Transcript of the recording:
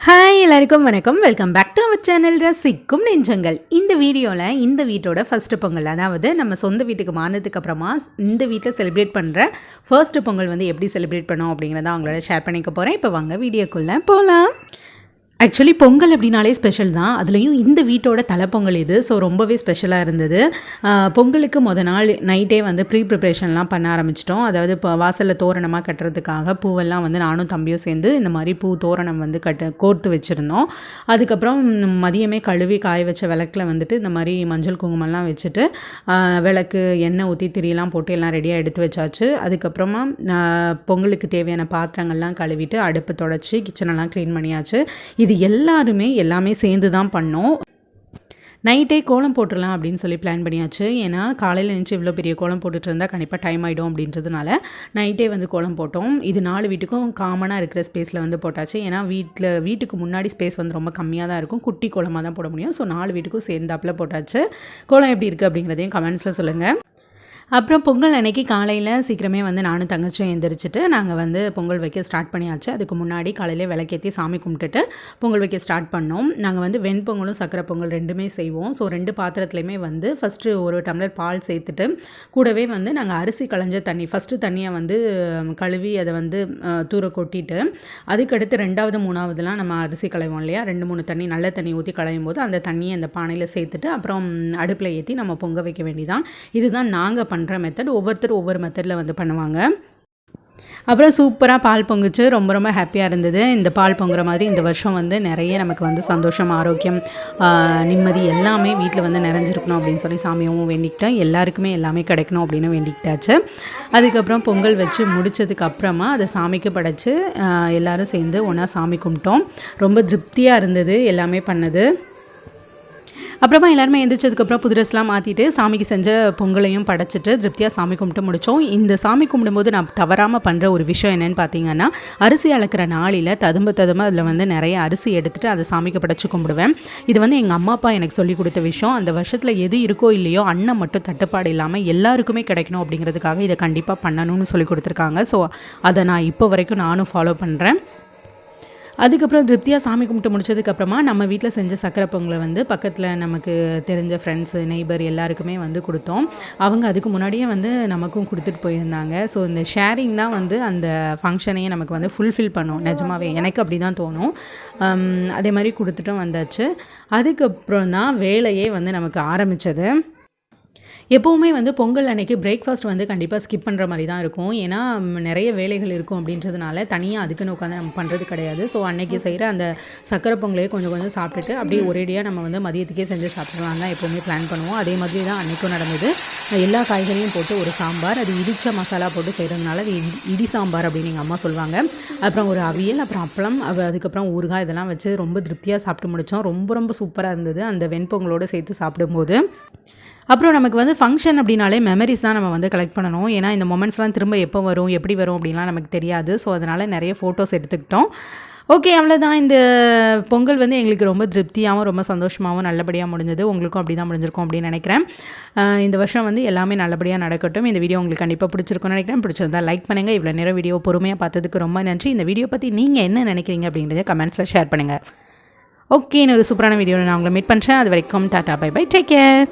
Hi எல்லாருக்கும் வணக்கம். Welcome back to our channel ரசிக்கும் நெஞ்சங்கள். இந்த வீடியோவில் இந்த வீட்டோட ஃபஸ்ட்டு பொங்கல் அதாவது நம்ம சொந்த வீட்டுக்கு மாறினதுக்கு அப்புறமா இந்த வீட்டில் செலிப்ரேட் பண்ணுற ஃபர்ஸ்ட் பொங்கல் வந்து எப்படி செலிப்ரேட் பண்ணோம் அப்படிங்கிறத அவங்களோட ஷேர் பண்ணிக்க போகிறேன் இப்போ வாங்க வீடியோக்குள்ளே போகலாம் ஆக்சுவலி பொங்கல் அப்படின்னாலே ஸ்பெஷல் தான். அதுலேயும் இந்த வீட்டோட தலைப்பொங்கல் இது. ஸோ ரொம்பவே ஸ்பெஷலாக இருந்தது. பொங்கலுக்கு முத நாள் நைட்டே வந்து ப்ரீ ப்ரிப்ரேஷன்லாம் பண்ண ஆரம்பிச்சிட்டோம். அதாவது இப்போ வாசலில் தோரணமாக கட்டுறதுக்காக பூவெல்லாம் வந்து நானும் தம்பியும் சேர்ந்து இந்த மாதிரி பூ தோரணம் வந்து கட்ட கோர்த்து வச்சுருந்தோம். அதுக்கப்புறம் மதியமே கழுவி காய வச்ச விளக்கில் வந்துட்டு இந்த மாதிரி மஞ்சள் குங்குமம்லாம் வச்சுட்டு விளக்கு எண்ணெய் ஊற்றி திரியெல்லாம் போட்டு எல்லாம் ரெடியாக எடுத்து வச்சாச்சு. அதுக்கப்புறமா பொங்கலுக்கு தேவையான பாத்திரங்கள்லாம் கழுவிட்டு அடுப்பு தொடச்சி கிச்சனெல்லாம் க்ளீன் பண்ணியாச்சு. இது இது எல்லாருமே எல்லாமே சேர்ந்து தான் பண்ணோம். நைட்டே கோலம் போட்டுடலாம் அப்படின்னு சொல்லி பிளான் பண்ணியாச்சு. ஏன்னா காலையில் எழுந்துச்சு இவ்வளோ பெரிய கோலம் போட்டுட்டு இருந்தால் கண்டிப்பாக டைம் ஆகிடும் அப்படின்றதுனால நைட்டே வந்து கோலம் போட்டோம். இது நாலு வீட்டுக்கும் காமனாக இருக்கிற ஸ்பேஸில் வந்து போட்டாச்சு. ஏன்னா வீட்டில் வீட்டுக்கு முன்னாடி ஸ்பேஸ் வந்து ரொம்ப கம்மியாக தான் இருக்கும். குட்டி கோலமாக தான் போட முடியும். ஸோ நாலு வீட்டுக்கும் சேர்ந்தாப்பில் போட்டாச்சு. கோலம் எப்படி இருக்குது அப்படிங்கிறதையும் கமெண்ட்ஸில் சொல்லுங்கள் அப்புறம் பொங்கல் அன்னைக்கு காலையில் சீக்கிரமே வந்து நானும் தங்கச்சியும் எந்திரிச்சிட்டு நாங்கள் வந்து பொங்கல் வைக்க ஸ்டார்ட் பண்ணியாச்சு. அதுக்கு முன்னாடி காலையிலே விளக்கேற்றி சாமி கும்பிட்டுட்டு பொங்கல் வைக்க ஸ்டார்ட் பண்ணோம். நாங்கள் வந்து வெண்பொங்கலும் சக்கரை பொங்கல் ரெண்டுமே செய்வோம். ஸோ ரெண்டு பாத்திரத்துலையுமே வந்து ஃபஸ்ட்டு ஒரு டம்ளர் பால் சேர்த்துட்டு கூடவே வந்து நாங்கள் அரிசி களைஞ்ச தண்ணி ஃபஸ்ட்டு தண்ணியை வந்து கழுவி அதை வந்து தூர கொட்டிட்டு அதுக்கடுத்து ரெண்டாவது மூணாவதுலாம் நம்ம அரிசி களைவோம் இல்லையா? ரெண்டு மூணு தண்ணி நல்ல தண்ணி ஊற்றி களையும் போது அந்த தண்ணியை அந்த பானையில் சேர்த்துட்டு அப்புறம் அடுப்பில் ஏற்றி நம்ம பொங்க வைக்க வேண்டியதான் இதுதான் நாங்கள் பண்ண பண்ணுற மெத்தட் ஒவ்வொருத்தர் ஒவ்வொரு மெத்தடில் வந்து பண்ணுவாங்க. அப்புறம் சூப்பராக பால் பொங்குச்சு. ரொம்ப ரொம்ப ஹாப்பியாக இருந்தது. இந்த பால் பொங்குற மாதிரி இந்த வருஷம் வந்து நிறைய நமக்கு வந்து சந்தோஷம் ஆரோக்கியம் நிம்மதி எல்லாமே வீட்டில் வந்து நிறைஞ்சிருக்கணும் அப்படின்னு சொல்லி சாமியாகவும் வேண்டிக்கிட்டேன் எல்லாருக்குமே எல்லாமே கிடைக்கணும் அப்படின்னு வேண்டிக்கிட்டாச்சு. அதுக்கப்புறம் பொங்கல் வச்சு முடித்ததுக்கு அப்புறமா அதை சாமிக்கு படைச்சு எல்லோரும் சேர்ந்து ஒன்றா சாமி கும்பிட்டோம். ரொம்ப திருப்தியாக இருந்தது எல்லாமே பண்ணது. அப்புறமா எல்லாருமே எந்திரிச்சதுக்கப்புறம் புது ட்ரெஸ்லாம் மாற்றிட்டு சாமிக்கு செஞ்ச பொங்கலையும் படைச்சிட்டு திருப்தியாக சாமி கும்பிட்டு முடித்தோம் இந்த சாமி கும்பிடும்போது நான் தவறாமல் பண்ணுற ஒரு விஷயம் என்னென்னு பார்த்தீங்கன்னா அரிசி அளக்கிற நாளில் ததும்ப ததும்ப அதில் வந்து நிறைய அரிசி எடுத்துகிட்டு அதை சாமிக்கு படைச்சி கும்பிடுவேன். இது வந்து எங்கள் அம்மா அப்பா எனக்கு சொல்லி கொடுத்த விஷயம். அந்த வருஷத்தில் எது இருக்கோ இல்லையோ அண்ணன் மட்டும் தட்டுப்பாடு இல்லாமல் எல்லாருக்குமே கிடைக்கணும் அப்படிங்கிறதுக்காக இதை கண்டிப்பாக பண்ணணும்னு சொல்லி கொடுத்துருக்காங்க. ஸோ அதை நான் இப்போ வரைக்கும் நானும் ஃபாலோ பண்ணுறேன் அதுக்கப்புறம் திருப்தியாக சாமி கும்பிட்டு முடிச்சதுக்கப்புறமா நம்ம வீட்டில் செஞ்ச சக்கரை பொங்கலை வந்து பக்கத்தில் நமக்கு தெரிஞ்ச ஃப்ரெண்ட்ஸு நெய்பர் எல்லாருக்குமே வந்து கொடுத்தோம். அவங்க அதுக்கு முன்னாடியே வந்து நமக்கும் கொடுத்துட்டு போயிருந்தாங்க. ஸோ இந்த ஷேரிங் தான் வந்து அந்த ஃபங்க்ஷனையே நமக்கு வந்து ஃபுல்ஃபில் பண்ணும். நிஜமாவே எனக்கு அப்படி தான் தோணும் அதே மாதிரி கொடுத்துட்டும் வந்தாச்சு. அதுக்கப்புறம் தான் வேலையே வந்து நமக்கு ஆரம்பித்தது எப்போவுமே வந்து பொங்கல் அன்னைக்கு பிரேக்ஃபாஸ்ட் வந்து கண்டிப்பாக ஸ்கிப் பண்ணுற மாதிரி தான் இருக்கும். ஏன்னா நிறைய வேலைகள் இருக்கும் அப்படின்றதுனால தனியாக அதுக்குன்னு உட்காந்து நம்ம பண்ணுறது கிடையாது. ஸோ அன்னைக்கு செய்கிற அந்த சக்கரை பொங்கலையே கொஞ்சம் கொஞ்சம் சாப்பிட்டுட்டு அப்படியே ஒரேடியாக நம்ம வந்து மதியத்துக்கே செஞ்சு சாப்பிடலாம் தான் எப்போவுமே பிளான் பண்ணுவோம். அதே மாதிரி தான் அன்னைக்கும் நடந்தது. எல்லா காய்கறியும் போட்டு ஒரு சாம்பார் அது இடிச்ச மசாலா போட்டு செய்கிறதுனால அது இடி சாம்பார் அப்படின்னு எங்கள் அம்மா சொல்லுவாங்க. அப்புறம் ஒரு அவியல் அப்புறம் அப்பளம் அதுக்கப்புறம் ஊறுகாய் இதெல்லாம் வச்சு ரொம்ப திருப்தியாக சாப்பிட்டு முடித்தோம் ரொம்ப ரொம்ப சூப்பராக இருந்தது அந்த வெண்பொங்கலோடு சேர்த்து சாப்பிடும்போது. அப்புறம் நமக்கு வந்து ஃபங்க்ஷன் அப்படின்னாலே மெமரிஸ் தான் நம்ம வந்து கலெக்ட் பண்ணணும். ஏன்னா இந்த மொமெண்ட்ஸ்லாம் திரும்ப எப்போ வரும் எப்படி வரும் அப்படின்லாம் நமக்கு தெரியாது. ஸோ அதனால் நிறைய ஃபோட்டோஸ் எடுத்துக்கிட்டோம். ஓகே அவ்வளோதான் இந்த பொங்கல் வந்து எங்களுக்கு ரொம்ப திருப்தியாகவும் ரொம்ப சந்தோஷமாகவும் நல்லபடியாக முடிஞ்சது. உங்களுக்கும் அப்படி தான் முடிஞ்சிருக்கும் அப்படின்னு நினைக்கிறேன். இந்த வருஷம் வந்து எல்லாமே நல்லபடியாக நடக்கட்டும். இந்த வீடியோ உங்களுக்கு கண்டிப்பாக பிடிச்சிருக்கும்னு நினைக்கிறேன். பிடிச்சிருந்தா லைக் பண்ணுங்கள் இவ்வளோ நேரம் வீடியோ பொறுமையாக பார்த்ததுக்கு ரொம்ப நன்றி. இந்த வீடியோ பற்றி நீங்கள் என்ன நினைக்கிறீங்க அப்படிங்கிறத கமெண்ட்ஸில் ஷேர் பண்ணுங்கள் ஓகே இன்னொரு சூப்பரான வீடியோவில் நான் உங்களை மீட் பண்ணுறேன் அது வரைக்கும் tata bye bye take care